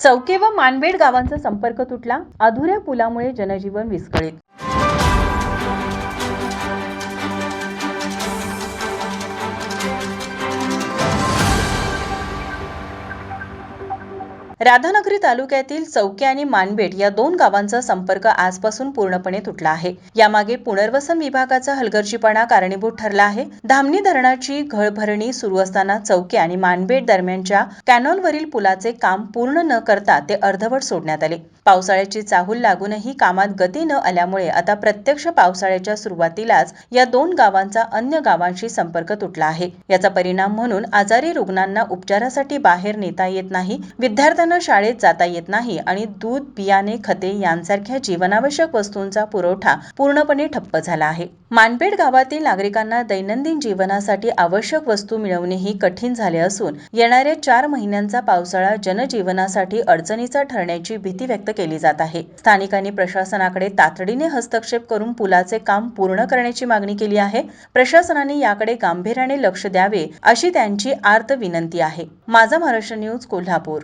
चौके व मानबेड गावांचा संपर्क तुटला. अधुऱ्या पुलामुळे जनजीवन विस्कळीत. राधानगरी तालुक्यातील चौके आणि मानबेट या दोन गावांचा संपर्क आजपासून पूर्णपणे तुटला आहे. यामागे पुनर्वसन विभागाचा हलगर्जीपणा कारणीभूत ठरला आहे. धामणी धरणाची घळभरणी सुरू असताना चौके आणि मानबेट दरम्यानच्या कॅनॉलवरील पुलाचे काम पूर्ण न करता ते अर्धवट सोडण्यात आले. पावसाळ्याची चाहूल लागूनही कामात गती न आल्यामुळे आता प्रत्यक्ष पावसाळ्याच्या सुरुवातीलाच या दोन गावांचा अन्य गावांशी संपर्क तुटला आहे. याचा परिणाम म्हणून आजारी रुग्णांना उपचारासाठी बाहेर नेता येत नाही. विद्यार्थ्यांना शाळेत जाता येत नाही आणि दूध बियाणे खते यांसारख्या जीवनावश्यक वस्तूंचा पुरवठा पूर्णपणे ठप्प झाला आहे. मानपेड गावातील नागरिकांना दैनंदिन जीवनासाठी आवश्यक वस्तू मिळवणेही कठीण झाले असून येणाऱ्या चार महिन्यांचा पावसाळा जनजीवनासाठी अडचणीचा ठरण्याची भीती व्यक्त केली जात आहे. स्थानिकांनी प्रशासनाकडे तातडीने हस्तक्षेप करून पुलाचे काम पूर्ण करण्याची मागणी केली आहे. प्रशासनाने याकडे गांभीर्याने लक्ष द्यावे अशी त्यांची आर्त विनंती आहे. माझा महाराष्ट्र न्यूज कोल्हापूर.